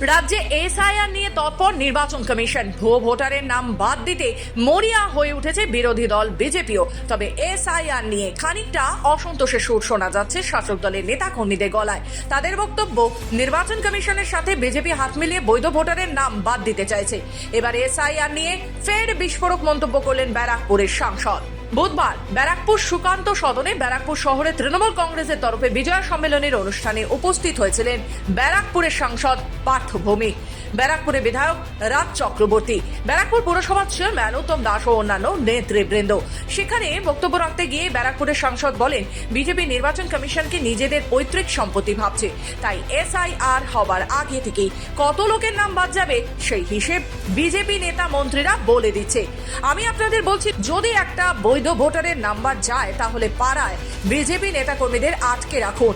রাজ্যে এসআইআর নিয়ে তৎপর নির্বাচন কমিশন। ভুয়ো ভোটারের নাম বাদ দিতে মরিয়া হয়ে উঠেছে বিরোধী দল বিজেপিও। তবে এসআইআর নিয়ে খানিকটা অসন্তোষের সুর শোনা যাচ্ছে শাসক দলের নেতা কর্মীদের গলায়। তাদের বক্তব্য, নির্বাচন কমিশনের সাথে বিজেপি হাত মিলিয়ে বৈধ ভোটারের নাম বাদ দিতে চাইছে। এবার এসআইআর নিয়ে ফের বিস্ফোরক মন্তব্য করলেন ব্যারাকপুরের সাংসদ। বুধবার ব্যারাকপুর সুকান্ত সদনে ব্যারাকপুর শহরে তৃণমূল কংগ্রেসের তরফে বিজয়া সম্মেলনের অনুষ্ঠানে উপস্থিত হয়েছিলেন ব্যারাকপুরের সাংসদ পার্থ ভৌমিক, ব্যারাকপুরের বিধায়ক রাজ চক্রবর্তী, ব্যারাকপুর পুরসভার চেয়ারম্যান উত্তম দাস ও অন্যান্য নেতৃবৃন্দ। সেখানে বক্তব্য রাখতে গিয়ে ব্যারাকপুরের সাংসদ বলেন, বিজেপি নির্বাচন কমিশনকে নিজেদের পৈতৃক সম্পত্তি ভাবছে, তাই এসআইআর হবার আগে থেকেই কত লোকের নাম বাদ যাবে সেই হিসেব বিজেপি নেতা মন্ত্রীরা বলে দিচ্ছে। আমি আপনাদের বলছি, যদি একটা বৈধ ভোটারের নাম্বার যায়, তাহলে পাড়ায় বিজেপি নেতাকর্মীদের আটকে রাখুন।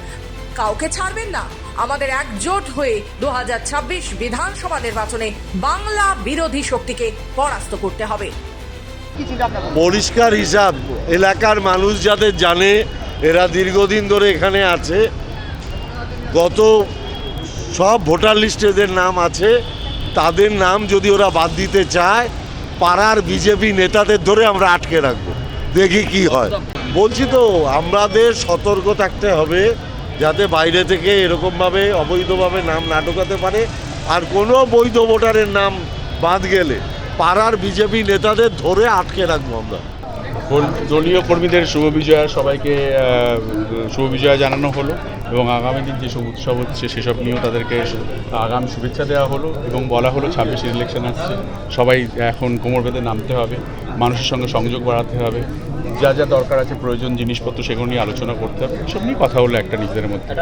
কাউকে ছাড়বেন না। আমাদের একজোট হয়ে দু বিধানসভা নির্বাচনে বাংলা বিরোধী শক্তিকে পরাস্ত করতে হবে। পরিষ্কার হিসাব, এলাকার মানুষ যাদের জানে, এরা দীর্ঘদিন ধরে এখানে আছে। গত সব ভোটার লিস্টে এদের নাম আছে। তাদের নাম যদি ওরা বাদ দিতে চায়, পাড়ার বিজেপি নেতাদের ধরে আমরা আটকে রাখব। দেখি কি হয়। বলছি তো, আমাদের সতর্ক থাকতে হবে যাতে বাইরে থেকে এরকমভাবে অবৈধভাবে নাম না ঢোকাতে পারে আর কোনো বৈধ ভোটারের নাম বাদ গেলে পাড়ার বিজেপি নেতাদের ধরে আটকে রাখব আমরা। দলীয় কর্মীদের শুভ বিজয়া, সবাইকে শুভ বিজয়া জানানো হলো এবং আগামী দিন যেসব উৎসব হচ্ছে সেসব নিয়েও তাদেরকে আগাম শুভেচ্ছা দেওয়া হলো এবং বলা হলো ছাব্বিশের ইলেকশন আসছে। সবাই এখন কোমর বেঁধে নামতে হবে, মানুষের সঙ্গে সংযোগ বাড়াতে হবে, যা যা দরকার আছে প্রয়োজন জিনিসপত্র সেগুলো নিয়ে আলোচনা করতে হবে এসব নিয়ে কথা হলো একটা নিজেদের মধ্যে।